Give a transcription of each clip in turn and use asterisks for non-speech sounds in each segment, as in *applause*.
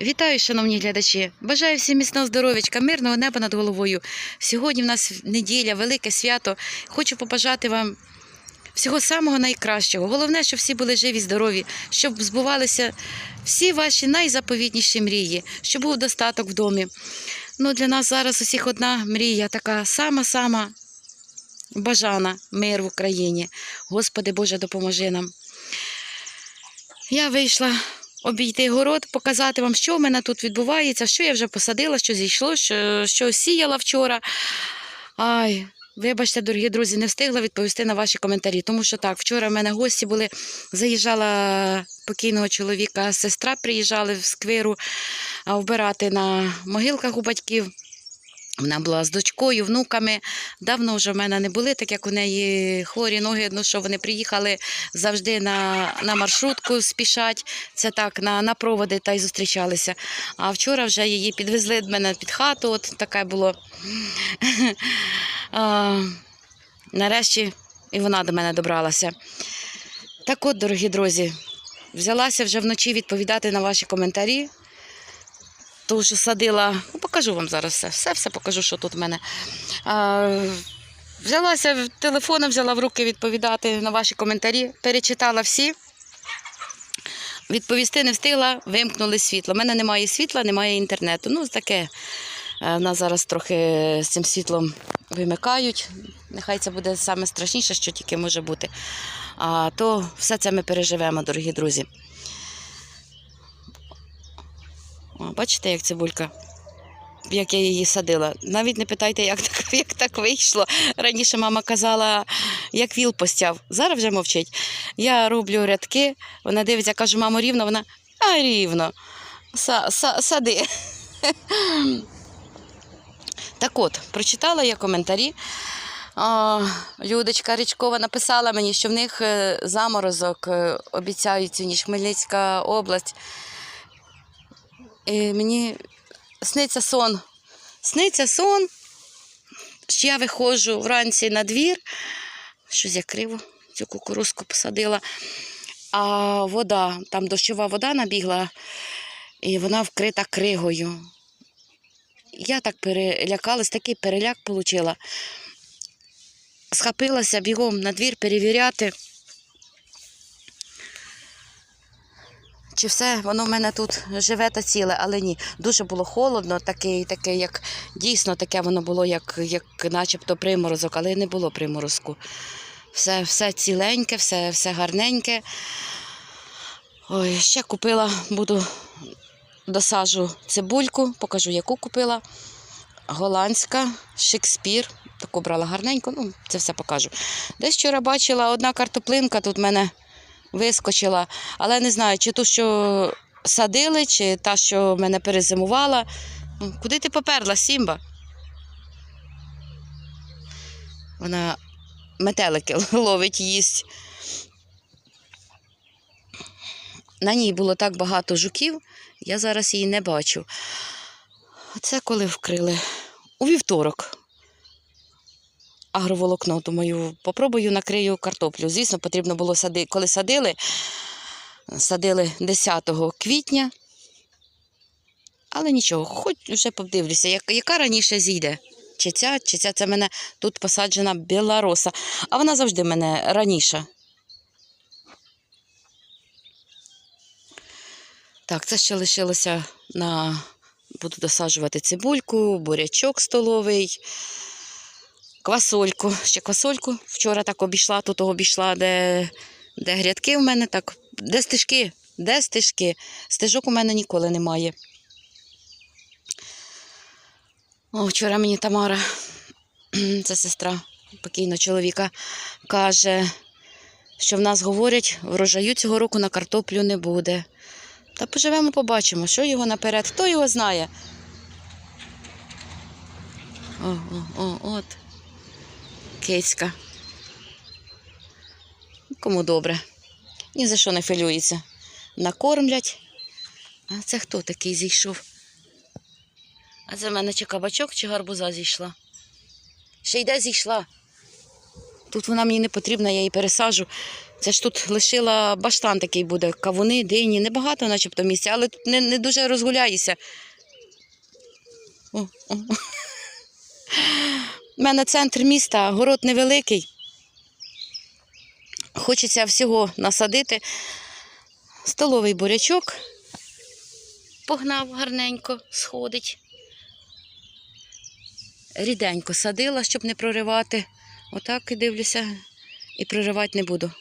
Вітаю, шановні глядачі! Бажаю всім міцного здоров'ячка, мирного неба над головою. Сьогодні в нас неділя, велике свято. Хочу побажати вам всього самого найкращого. Головне, щоб всі були живі, здорові, щоб збувалися всі ваші найзаповітніші мрії, щоб був достаток в домі. Ну, для нас зараз усіх одна мрія, така сама-сама бажана мир в Україні. Господи Боже, допоможи нам. Я вийшла обійти город, показати вам, що в мене тут відбувається, що я вже посадила, що зійшло, що, що сіяла вчора. Ай, вибачте, дорогі друзі, не встигла відповісти на ваші коментарі. Тому що так, вчора в мене гості були, заїжджала покійного чоловіка, сестра приїжджали в сквиру а, вбирати на могилках у батьків. Вона була з дочкою, внуками. Давно вже в мене не були, так як у неї хворі ноги, ну що вони приїхали завжди на, на маршрутку спішать. Це так, на, на проводи та й зустрічалися. А вчора вже її підвезли до мене під хату, от таке було. *laughs* а, нарешті і вона до мене добралася. Так от, дорогі друзі, взялася вже вночі відповідати на ваші коментарі. То що садила, ну, покажу вам зараз все. Все, все покажу, що тут в мене. А, взялася телефоном, взяла в руки відповідати на ваші коментарі, перечитала всі. Відповісти не встигла, вимкнули світло. У мене немає світла, немає інтернету. Ну, таке. Е, В нас зараз трохи з цим світлом вимикають. Нехай це буде саме страшніше, що тільки може бути. А то все це ми переживемо, дорогі друзі. О, бачите, як цибулька? Як я її садила. Навіть не питайте, як так, *laughs* як так вийшло. Раніше мама казала, як віл постяв. Зараз вже мовчить. Я роблю рядки, вона дивиться, кажу, мамо, рівно, вона а рівно. Са, са, сади. *laughs* Так от, прочитала я коментарі. А, Людочка Річкова написала мені, що в них е, заморозок е, обіцяють сьогодні ж Хмельницька область. Мені сниться сон. Сниться сон, що я виходжу вранці на двір, щось я криво цю кукурузку посадила, а вода, там дощова вода набігла, і вона вкрита кригою. Я так перелякалась, такий переляк отримала. Схопилася бігом на двір перевіряти. Чи все воно в мене тут живе та ціле, але ні. Дуже було холодно, таке, таке, як дійсно таке воно було, як, як начебто приморозок, але не було приморозку. Все, все ціленьке, все, все гарненьке. Ой, ще купила, буду досажу цибульку, покажу, яку купила. Голландська, Шекспір. Таку брала гарненьку, ну, це все покажу. Десь вчора бачила одна картоплинка тут в мене вискочила, але не знаю, чи ту, що садили, чи та, що мене перезимувала. Куди ти поперла, Сімба? Вона метелики *laughs* ловить їсть. На ній було так багато жуків, я зараз її не бачу. Це коли вкрили? У вівторок. Агроволокно, думаю, попробую накрию картоплю. Звісно, потрібно було садити, коли садили, садили 10 квітня. Але нічого, хоч вже подивлюся, як- яка раніше зійде. Чи ця, чи ця це мене тут посаджена білороса. А вона завжди мене раніше. Так, це ще лишилося на. Буду досаджувати цибульку, бурячок столовий, квасольку. Ще квасольку. Вчора так обійшла, тут обійшла, де, де грядки в мене, так, де стежки, де стежки. Стежок у мене ніколи немає. О, вчора мені Тамара, *clears throat* це сестра покійного чоловіка, каже, що в нас говорять, врожаю цього року на картоплю не буде. Та поживемо, побачимо, що його наперед, хто його знає. О, о, о, от. Кицька. Кому добре. Ні за що не хвилюється. Накормлять. А це хто такий зійшов? А це в мене чи кабачок, чи гарбуза зійшла. Ще йде зійшла. Тут вона мені не потрібна, я її пересаджу. Це ж тут лишила баштан такий буде, кавуни, дині, небагато начебто місця, але тут не, не дуже розгуляєшся. У мене центр міста, город невеликий. Хочеться всього насадити. Столовий бурячок погнав гарненько, сходить. Ріденько садила, щоб не проривати. Отак і дивлюся, і проривати не буду.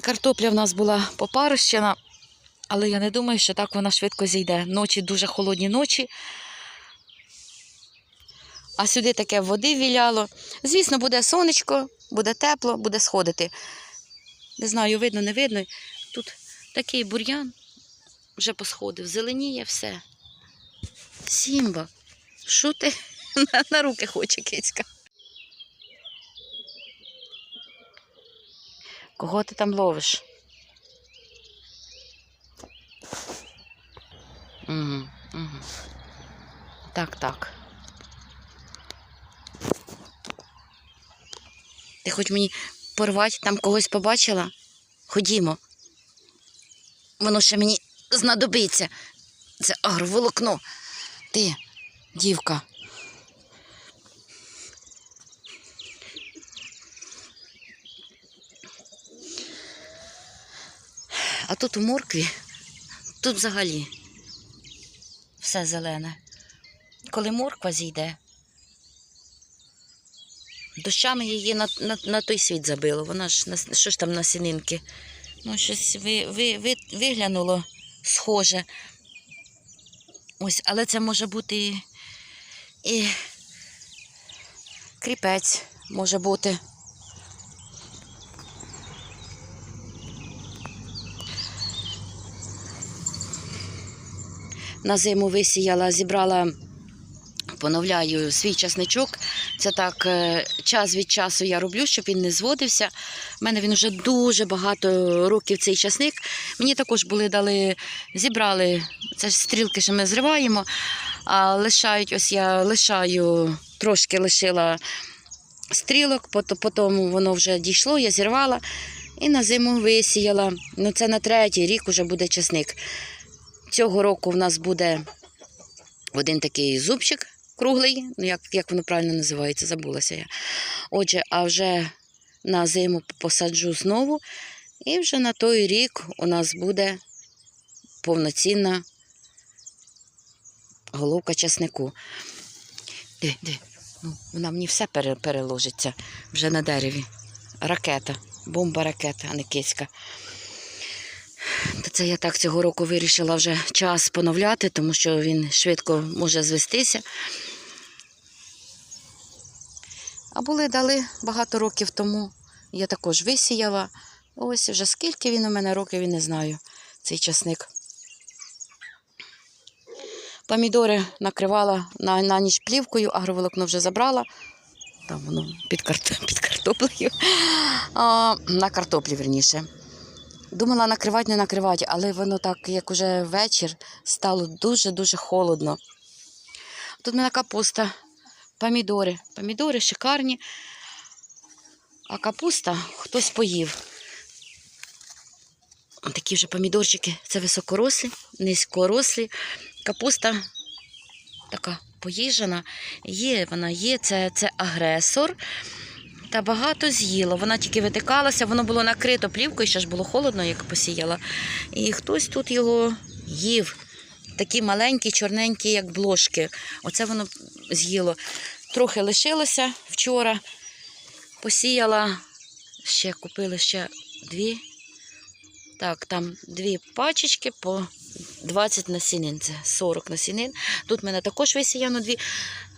Картопля в нас була попарищена, але я не думаю, що так вона швидко зійде. Ночі дуже холодні ночі. А сюди таке води віляло. Звісно, буде сонечко, буде тепло, буде сходити. Не знаю, видно, не видно. Тут такий бур'ян вже посходив, зеленіє все. Сімба, що ти *laughs* на, руки хоче кицька? Кого ти там ловиш? Угу, угу. Так, так. Ти хоч мені порвати, там когось побачила? Ходімо. Воно ще мені знадобиться. Це агроволокно. Ти, дівка. А тут у моркві, тут взагалі все зелене. Коли морква зійде, дощами її на, на, на той світ забило. Вона ж на, що ж там на сінинки? Ну, щось ви, ви, ви, виглянуло схоже. Ось, але це може бути і, і кріпець може бути. На зиму висіяла, зібрала, поновляю свій часничок. Це так, е, час від часу я роблю, щоб він не зводився. У мене він вже дуже багато років цей часник. Мені також були дали, зібрали, це ж стрілки, що ми зриваємо, а лишають, ось я лишаю, трошки лишила стрілок, потім воно вже дійшло, я зірвала і на зиму висіяла. Ну, це на третій рік вже буде часник. Цього року в нас буде один такий зубчик круглий, ну як, як воно правильно називається, забулася я. Отже, а вже на зиму посаджу знову, і вже на той рік у нас буде повноцінна головка часнику. Де, де? Ну, вона мені все переложиться вже на дереві. Ракета, бомба ракета, а не кицька. Та це я так цього року вирішила вже час поновляти, тому що він швидко може звестися. А були дали багато років тому. Я також висіяла. Ось вже скільки він у мене років, і не знаю, цей часник. Помідори накривала на, на ніч плівкою, агроволокно вже забрала. Там воно під, карт... *laughs* під картоплею. А, на картоплі, верніше. Думала накривати, не накривати, але воно так, як уже вечір, стало дуже-дуже холодно. Тут в мене капуста, помідори. Помідори шикарні. А капуста хтось поїв. Такі вже помідорчики. Це високорослі, низькорослі. Капуста така поїжена. Є, вона є, це, це агресор. Та багато з'їло. Вона тільки витикалася, воно було накрито плівкою, ще ж було холодно, як посіяла. І хтось тут його їв. Такі маленькі, чорненькі, як блошки. Оце воно з'їло. Трохи лишилося вчора. Посіяла, ще купили ще дві. Так, там дві пачечки по 20 насінин. Це 40 насінин. Тут в мене також висіяно дві,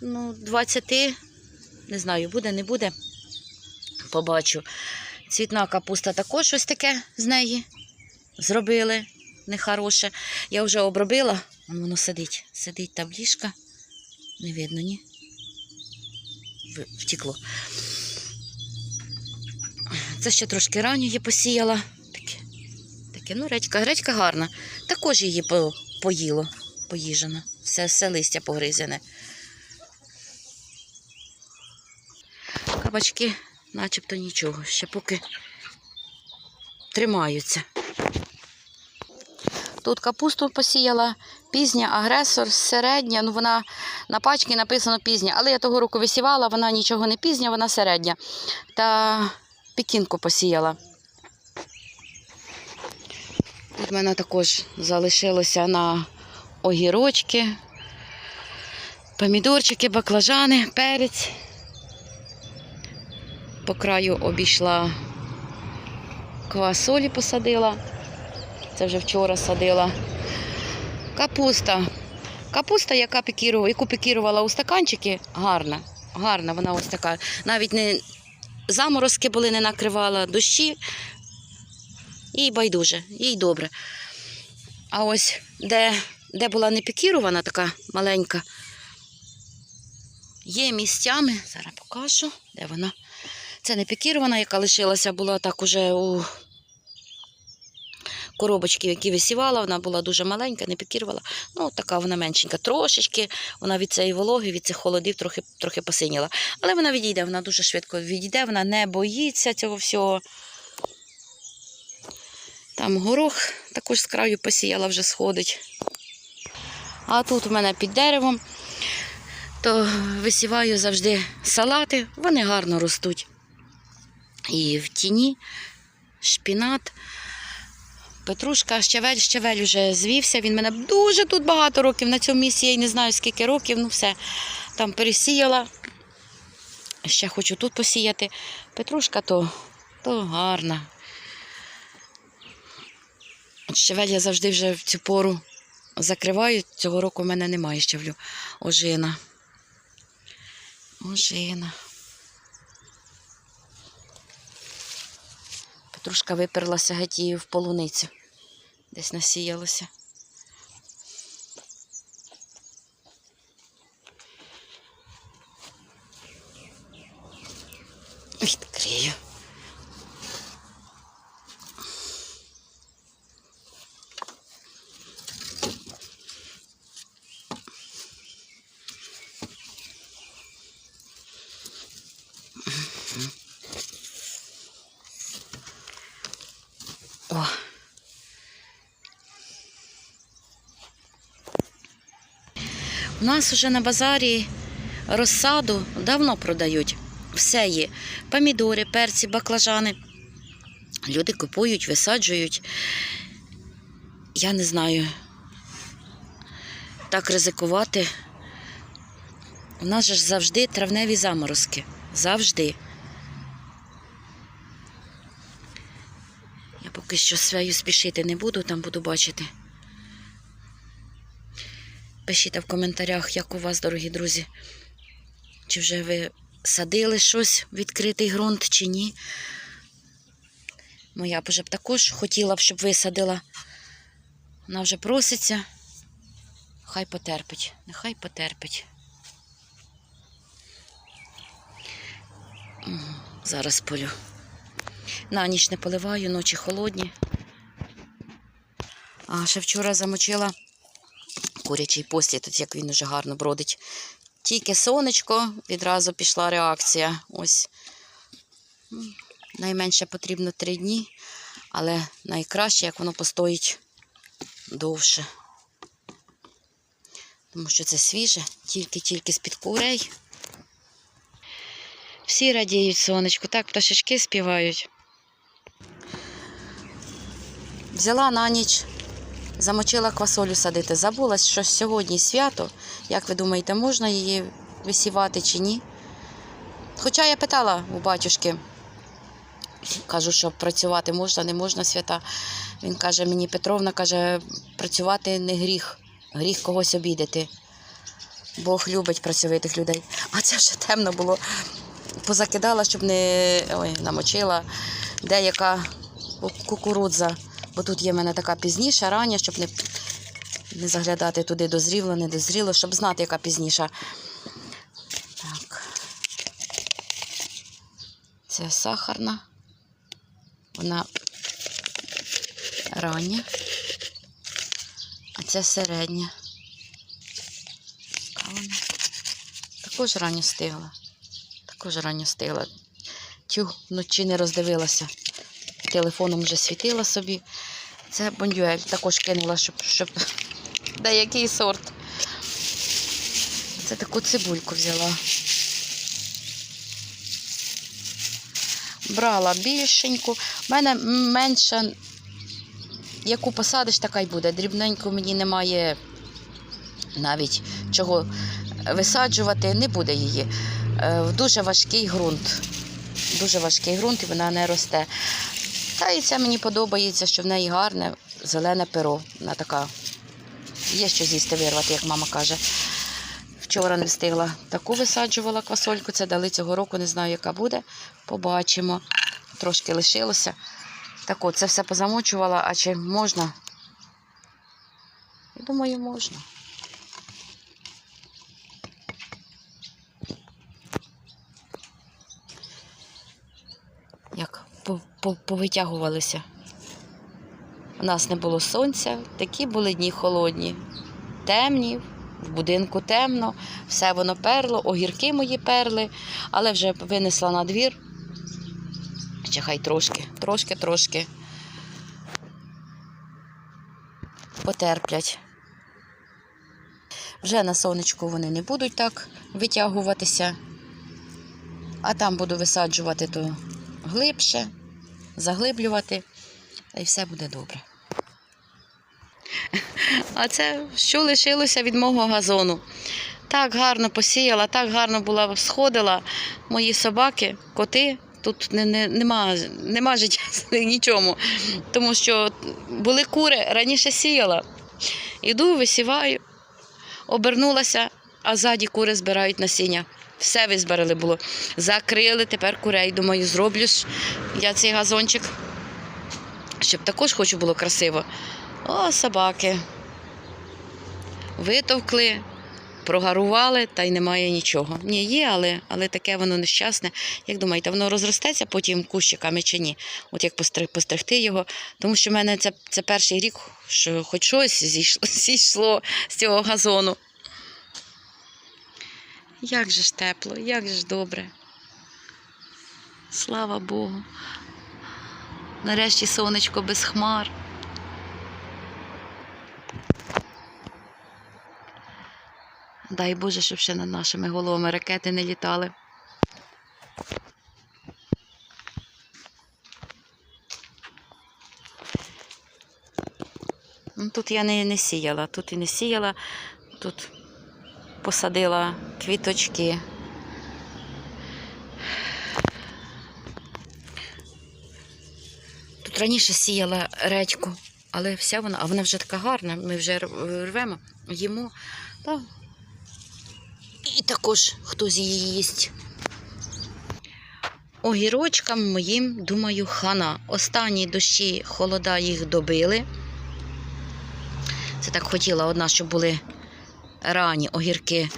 ну, 20, не знаю, буде, не буде побачу. Цвітна капуста також ось таке з неї зробили. Нехороше. Я вже обробила, Вон воно сидить. Сидить таблішка. Не видно, ні? В- Втекло. Це ще трошки ранню я посіяла. Таке, таке, ну, редька, редька гарна. Також її по, поїло, поїжено. Все, все листя погризене. Кабачки начебто нічого, ще поки тримаються. Тут капусту посіяла, пізня, агресор, середня. Ну, вона на пачці написано пізня, але я того року висівала, вона нічого не пізня, вона середня. Та пекінку посіяла. Тут в мене також залишилося на огірочки, помідорчики, баклажани, перець. По краю обійшла квасолі посадила. Це вже вчора садила. Капуста. Капуста, яка пікірувала, яку пікірувала у стаканчики, гарна. Гарна, вона ось така. Навіть не заморозки були, не накривала, дощі. Їй байдуже, їй добре. А ось де, де була не пікірована, така маленька, є місцями, зараз покажу, де вона. Це не пікірована, яка лишилася, була так уже у коробочки, які висівала, вона була дуже маленька, не пікірувала. Ну, така вона меншенька. Трошечки вона від цієї вологи, від цих холодів трохи, трохи посиніла. Але вона відійде, вона дуже швидко відійде, вона не боїться цього всього. Там горох також з краю посіяла, вже сходить. А тут у мене під деревом, то висіваю завжди салати, вони гарно ростуть. І в тіні шпінат. Петрушка, щавель, щавель вже звівся. Він мене дуже тут багато років на цьому місці. Я й не знаю скільки років. Ну все, там пересіяла. Ще хочу тут посіяти. Петрушка то, то гарна. Щавель я завжди вже в цю пору закриваю. Цього року в мене немає щавлю. Ожина. Ожина. Петрушка виперлася геть в полуницю. Десь насіялася. Відкрию. О. У нас вже на базарі розсаду давно продають. Все є. Помідори, перці, баклажани. Люди купують, висаджують. Я не знаю. Так ризикувати. У нас же завжди травневі заморозки. Завжди. Я поки що свою спішити не буду, там буду бачити. Пишіть в коментарях, як у вас, дорогі друзі. Чи вже ви садили щось відкритий ґрунт, чи ні. Моя б вже б також хотіла б, щоб висадила. Вона вже проситься. Хай потерпить, нехай потерпить. Зараз полю. На ніч не поливаю, ночі холодні. А ще вчора замочила курячий послід, тут як він уже гарно бродить. Тільки сонечко, відразу пішла реакція. Ось. Найменше потрібно три дні, але найкраще, як воно постоїть довше. Тому що це свіже, тільки-тільки з-під курей. Всі радіють сонечку, так, пташечки співають. Взяла на ніч, замочила квасолю садити. Забулась, що сьогодні свято. Як ви думаєте, можна її висівати чи ні? Хоча я питала у батюшки, кажу, що працювати можна, не можна свята. Він каже, мені Петровна каже, працювати не гріх, гріх когось обідати. Бог любить працьовитих людей. А це вже темно було. Позакидала, щоб не ой, намочила деяка кукурудза. Бо тут є в мене така пізніша, рання, щоб не, не заглядати туди дозріло, не дозріло, щоб знати, яка пізніша. Так. Це сахарна. Вона рання. А це середня. Яка вона? Також ранньо стигла. Також ранньо стигла. Тю, вночі не роздивилася. Телефоном вже світила собі. Це бондюель також кинула, щоб, щоб... *laughs* деякий сорт. Це таку цибульку взяла. Брала більшеньку. У мене менша, яку посадиш, така й буде. Дрібненько мені немає навіть чого висаджувати, не буде її. Е, дуже важкий ґрунт. Дуже важкий ґрунт і вона не росте. Та і це мені подобається, що в неї гарне зелене перо. Вона така. Є що з'їсти вирвати, як мама каже. Вчора не встигла таку висаджувала квасольку. Це дали цього року, не знаю, яка буде. Побачимо. Трошки лишилося. Так от, це все позамочувала, а чи можна? Я думаю, можна. Як по- по- повитягувалися. У нас не було сонця, такі були дні холодні, темні, в будинку темно, все воно перло, огірки мої перли, але вже винесла на двір. Ще хай трошки, трошки, трошки потерплять. Вже на сонечку вони не будуть так витягуватися, а там буду висаджувати то глибше, заглиблювати, й все буде добре. А це що лишилося від мого газону? Так гарно посіяла, так гарно була сходила. Мої собаки, коти. Тут не, не, нема, нема життя нічому. Тому що були кури, раніше сіяла. Іду, висіваю, обернулася, а ззаді кури збирають насіння. Все визбирали було. Закрили тепер курей. Думаю, зроблю я цей газончик, щоб також хочу було красиво. О, собаки. Витовкли, прогарували, та й немає нічого. Ні, є, але, але таке воно нещасне. Як думаєте, воно розростеться потім кущиками чи ні? От як постригти його. Тому що в мене це, це перший рік, що хоч щось зійшло, *laughs* зійшло з цього газону. Як же ж тепло, як же ж добре. Слава Богу. Нарешті сонечко без хмар. Дай Боже, щоб ще над нашими головами ракети не літали. Ну, Тут я не, не сіяла, тут і не сіяла, тут посадила квіточки. Тут раніше сіяла редьку, але вся вона, а вона вже така гарна, ми вже рвемо, їмо. Та. І також хтось її їсть. Огірочкам моїм, думаю, хана. Останні дощі холода їх добили. Це так хотіла одна, щоб були ранні огірки.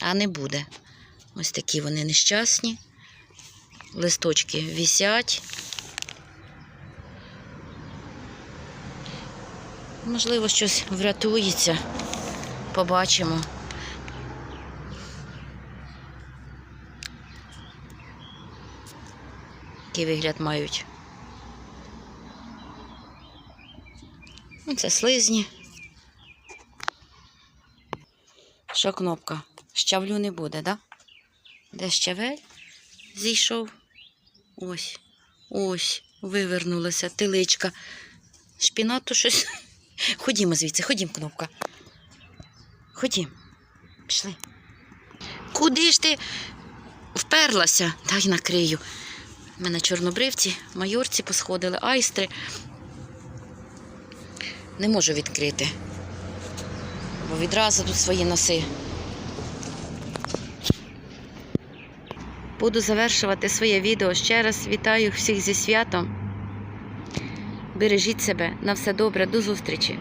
А не буде. Ось такі вони нещасні. Листочки висять. Можливо, щось врятується. Побачимо. Який вигляд мають. Це слизні. Що кнопка? Щавлю не буде, да? Де щавель? Зійшов. Ось. Ось. Вивернулася тиличка. Шпінату щось. *laughs* Ходімо звідси, ходім, кнопка. Ходім. Пішли. Куди ж ти вперлася? Дай накрию. У мене чорнобривці, майорці посходили, айстри. Не можу відкрити. Бо відразу тут свої носи. Буду завершувати своє відео. Ще раз вітаю всіх зі святом. Бережіть себе. На все добре. До зустрічі.